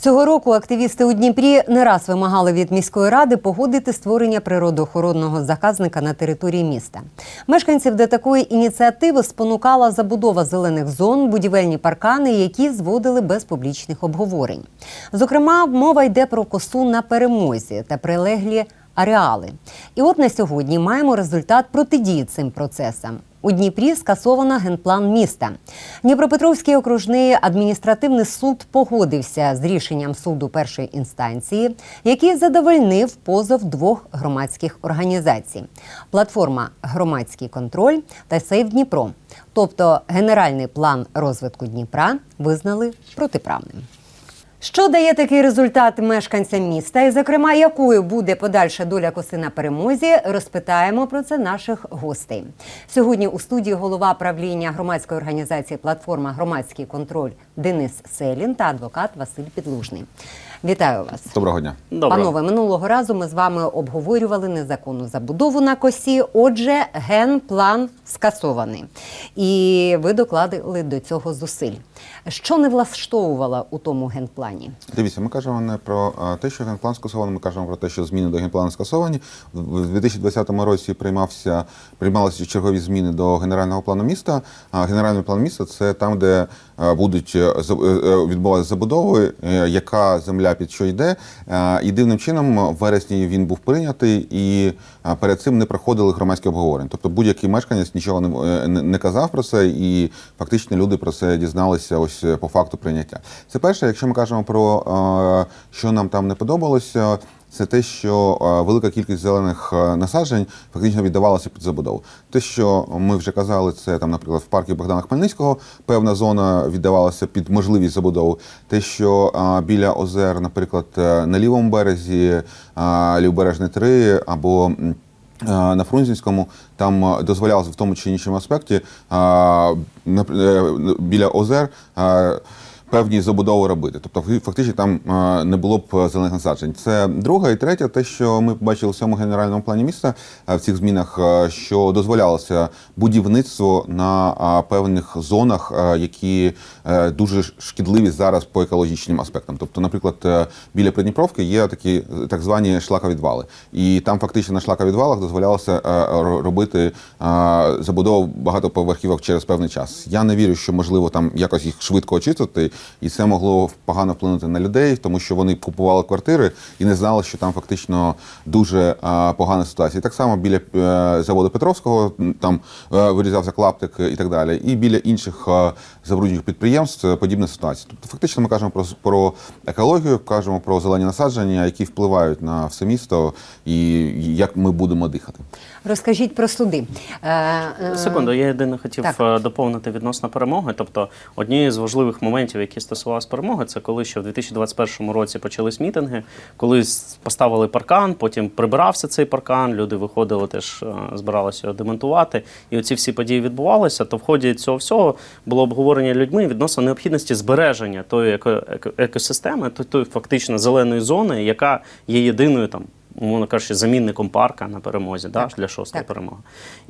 Цього року активісти у Дніпрі не раз вимагали від міської ради погодити створення природоохоронного заказника на території міста. Мешканців до такої ініціативи спонукала забудова зелених зон, будівельні паркани, які зводили без публічних обговорень. Зокрема, мова йде про косу на перемозі та прилеглі ареали. І от на сьогодні маємо результат протидії цим процесам. У Дніпрі скасовано генплан міста. Дніпропетровський окружний адміністративний суд погодився з рішенням суду першої інстанції, який задовольнив позов двох громадських організацій: платформа Громадський контроль та Сейв Дніпро. Тобто генеральний план розвитку Дніпра визнали протиправним. Що дає такий результат мешканцям міста, і, зокрема, якою буде подальша доля коси на перемозі, розпитаємо про це наших гостей. Сьогодні у студії голова правління громадської організації Платформа Громадський контроль Денис Селін та адвокат Василь Підлужний. Вітаю вас. Доброго дня. Панове, минулого разу ми з вами обговорювали незаконну забудову на косі. Отже, генплан скасований. І ви докладили до цього зусиль. Що не влаштовувало у тому генплані? Дивіться, ми кажемо не про те, що генплан скасований, ми кажемо про те, що зміни до генплану скасовані. В 2020 році приймався приймалися чергові зміни до генерального плану міста. А генеральний план міста це там, де будуть е, е, е, відбуватися забудови, яка земля під що йде. І дивним чином в вересні він був прийнятий, і перед цим не проходили громадські обговорення. Тобто будь-який мешканець нічого не, не казав про це, і фактично люди про це дізналися ось по факту прийняття. Це перше, якщо ми кажемо про е, що нам там не подобалося. Це те, що е, велика кількість зелених е, насаджень фактично віддавалася під забудову. Те, що ми вже казали, це там, наприклад, в парку Богдана Хмельницького певна зона віддавалася під можливість забудови. Те, що біля озер, наприклад, на лівому березі, е, Лівобережний 3 або на Фрунзенському там дозволялося в тому чи іншому аспекті біля озер. Е, Певні забудови робити, тобто фактично там е, не було б зелених насаджень. Це друге і третє, те, що ми побачили в цьому генеральному плані міста е, в цих змінах, е, що дозволялося будівництво на е, певних зонах, е, які е, дуже шкідливі зараз по екологічним аспектам. Тобто, наприклад, е, біля Придніпровки є такі е, так звані шлаковідвали, і там фактично на шлаковідвалах дозволялося е, робити е, забудову багатоповерхівок через певний час. Я не вірю, що можливо там якось їх швидко очистити, і це могло погано вплинути на людей, тому що вони купували квартири і не знали, що там фактично дуже е, погана ситуація. І так само біля е, заводу Петровського там е, вирізався клаптик і так далі. І біля інших е, забруднюючих підприємств подібна ситуація. Тобто, фактично, ми кажемо про, про екологію, кажемо про зелені насадження, які впливають на все місто, і як ми будемо дихати. Розкажіть про суди. Секунду, я єдине хотів Так. доповнити відносно перемоги. Тобто, однією з важливих моментів, які стосувалися перемоги, це коли ще в 2021 році почались мітинги, коли поставили паркан, потім прибирався цей паркан, люди виходили, теж е, збиралися його демонтувати. І оці всі події відбувалися. То в ході цього всього було обговорення людьми відносно необхідності збереження тої еко- еко- екосистеми, то- тої фактично зеленої зони, яка є єдиною там. Умовно кажучи, замінником парка на перемозі да, Так, для шостої так. перемоги.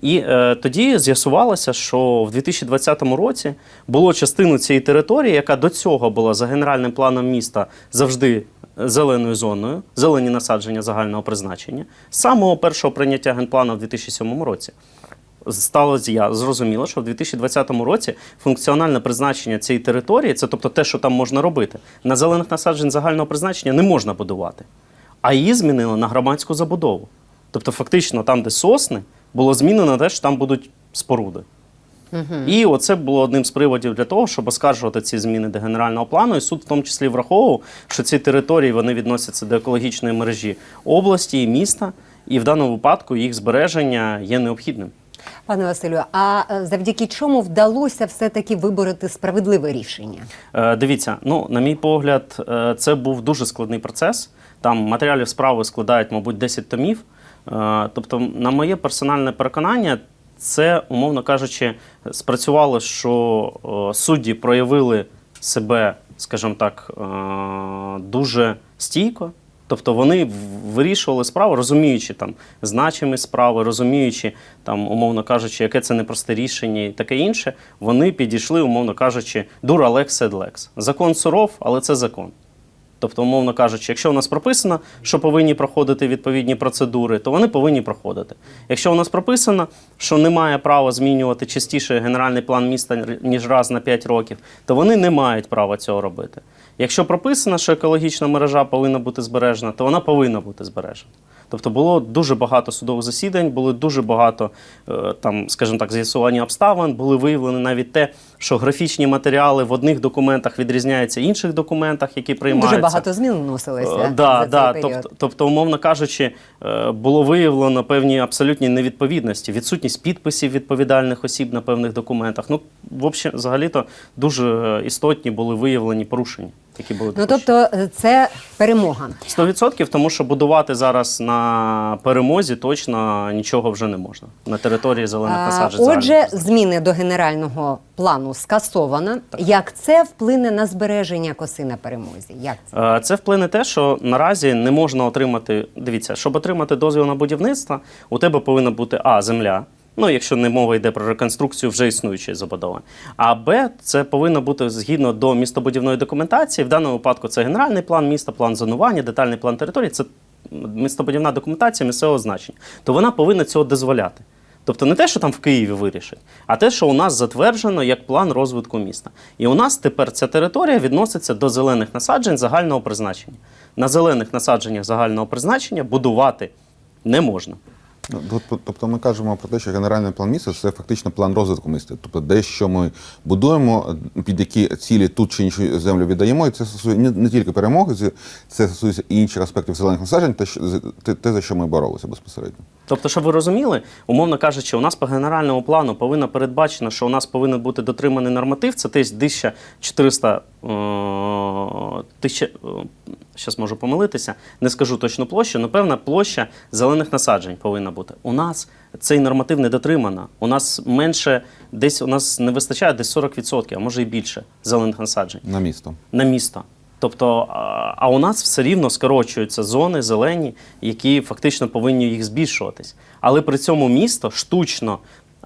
І е, тоді з'ясувалося, що в 2020 році було частину цієї території, яка до цього була за генеральним планом міста завжди зеленою зоною, зелені насадження загального призначення, з самого першого прийняття генплану в 2007 році. Стало зрозуміло, що в 2020 році функціональне призначення цієї території, це тобто те, що там можна робити, на зелених насаджень загального призначення не можна будувати, а її змінили на громадську забудову. Тобто, фактично, там, де сосни, було змінено те, що там будуть споруди. І оце було одним з приводів для того, щоб оскаржувати ці зміни до генерального плану. І суд в тому числі враховував, що ці території вони відносяться до екологічної мережі області і міста, і в даному випадку їх збереження є необхідним. Пане Василю, а е, завдяки чому вдалося все-таки вибороти справедливе рішення? Е, Дивіться, ну на мій погляд, е, це був дуже складний процес. Там матеріалів справи складають, мабуть, 10 томів. Е, Тобто, на моє персональне переконання, це, умовно кажучи, спрацювало, що е, судді проявили себе, скажімо так, е, дуже стійко. Тобто вони вирішували справу, розуміючи там значимість справи, розуміючи там, умовно кажучи, яке це непросте рішення і таке інше, вони підійшли, умовно кажучи, дура лекс Седлекс. Закон суров, але це закон. Тобто, умовно кажучи, якщо у нас прописано, що повинні проходити відповідні процедури, то вони повинні проходити. Якщо у нас прописано, що немає права змінювати частіше генеральний план міста ніж раз на 5 років, то вони не мають права цього робити. Якщо прописано, що екологічна мережа повинна бути збережена, то вона повинна бути збережена. Тобто було дуже багато судових засідань, було дуже багато е, там, скажімо так, з'ясування обставин. Були виявлені навіть те, що графічні матеріали в одних документах відрізняються інших документах, які приймаються. Дуже багато змін вносилося Е, за Да, цей да. період. Тобто, тобто, умовно кажучи, е, було виявлено певні абсолютні невідповідності, відсутність підписів відповідальних осіб на певних документах. Ну, в общем, взагалі-то дуже істотні були виявлені порушення. Які були Ну допущені. тобто е, це перемога. 100%, тому що будувати зараз на перемозі точно нічого вже не можна на території зелених А, насаджень. Отже, загальних. зміни до генерального плану скасовано. Як це вплине на збереження коси на перемозі? Як це? Е, Це вплине те, що наразі не можна отримати. Дивіться, щоб отримати дозвіл на будівництво, у тебе повинна бути А, земля. Ну, якщо не мова йде про реконструкцію вже існуючої забудови. А Б, це повинно бути згідно до містобудівної документації. В даному випадку це генеральний план міста, план зонування, детальний план території. Це містобудівна документація місцевого значення. То вона повинна цього дозволяти. Тобто не те, що там в Києві вирішить, а те, що у нас затверджено як план розвитку міста. І у нас тепер ця територія відноситься до зелених насаджень загального призначення. На зелених насадженнях загального призначення будувати не можна. Тобто ми кажемо про те, що генеральний план міста це фактично план розвитку міста. Тобто, де що ми будуємо, під які цілі тут чи іншу землю віддаємо. І це стосується не, не тільки перемоги, це- стосується інших аспектів зелених насаджень, те, те, за що ми боролися безпосередньо. Тобто, щоб ви розуміли, умовно кажучи, у нас по генеральному плану повинно передбачено, що у нас повинен бути дотриманий норматив, це десь 1400 е, тисяча, зараз можу помилитися, не скажу точну площу, але певна площа зелених насаджень повинна бути. У нас цей норматив не дотримано. У нас менше, десь у нас не вистачає десь 40%, а може і більше зелених насаджень На місто. на місто. Тобто, а у нас все рівно скорочуються зони зелені, які фактично повинні їх збільшуватись. Але при цьому місто штучно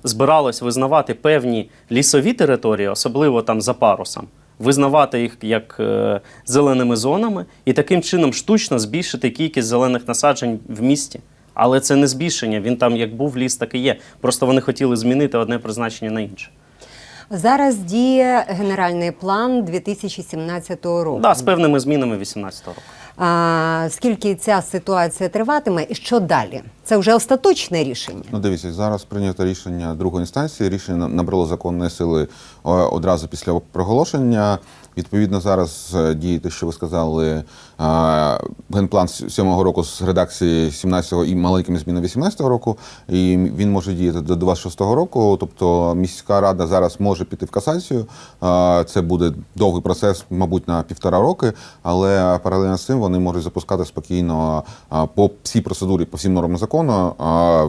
збиралось визнавати певні лісові території, особливо там за парусом, визнавати їх як е, зеленими зонами і таким чином штучно збільшити кількість зелених насаджень в місті. Але це не збільшення. Він там як був ліс, так і є. Просто вони хотіли змінити одне призначення на інше. Зараз діє генеральний план 2017 року. Да, з певними змінами 18 року. А, скільки ця ситуація триватиме і що далі? Це вже остаточне рішення. Ну, дивіться, зараз прийнято рішення другої інстанції. Рішення набрало законної сили е, одразу після проголошення. Відповідно, зараз е, діє те, що ви сказали, е, генплан з 7-го року з редакції 17-го і маленькими змінами 18-го року. І він може діяти до 26-го року. Тобто міська рада зараз може піти в касацію. Це буде довгий процес, мабуть, на півтора роки, але паралельно з цим вони можуть запускати спокійно по всій процедурі, по всім нормам закону,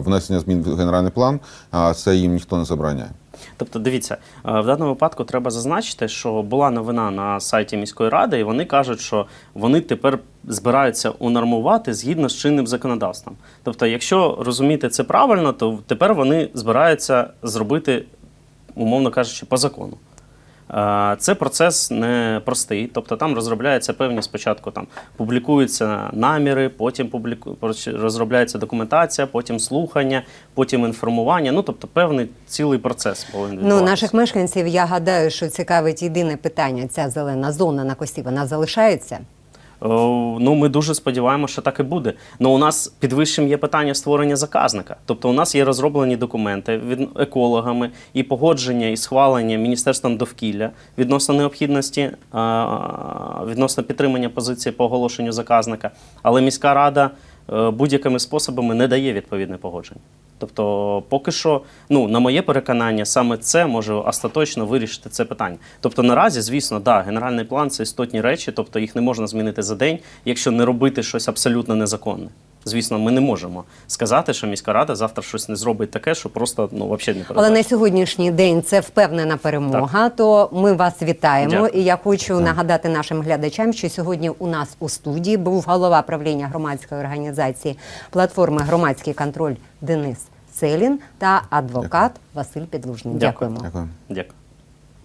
внесення змін в генеральний план. Це їм ніхто не забороняє. Тобто, дивіться, е, в даному випадку треба зазначити, що була новина на сайті міської ради, і вони кажуть, що вони тепер збираються унормувати згідно з чинним законодавством. Тобто, якщо розуміти це правильно, то тепер вони збираються зробити, умовно кажучи, по закону. Е, Це процес непростий, тобто там розробляються певні спочатку там публікуються наміри, потім публіку... розробляється документація, потім слухання, потім інформування. Ну тобто певний цілий процес повинен Ну, наших мешканців я гадаю, що цікавить єдине питання: ця зелена зона на косі вона залишається. О, Ну, ми дуже сподіваємося, що так і буде. Ну, у нас під вищим є питання створення заказника. Тобто, у нас є розроблені документи від екологами і погодження і схвалення Міністерством довкілля відносно необхідності, відносно підтримання позиції по оголошенню заказника. Але міська рада е, будь-якими способами не дає відповідне погодження. Тобто, поки що, ну на моє переконання, саме це може остаточно вирішити це питання. Тобто, наразі, звісно, да, генеральний план це істотні речі, тобто їх не можна змінити за день, якщо не робити щось абсолютно незаконне. Звісно, ми не можемо сказати, що міська рада завтра щось не зробить таке, що просто ну взагалі не Але на сьогоднішній день це впевнена перемога. То ми вас вітаємо. Дякую. І я хочу нагадати нашим глядачам, що сьогодні у нас у студії був голова правління громадської організації платформи Громадський контроль Денис Целін та адвокат Василь Підлужний. Дякуємо. Дякую. Дякую.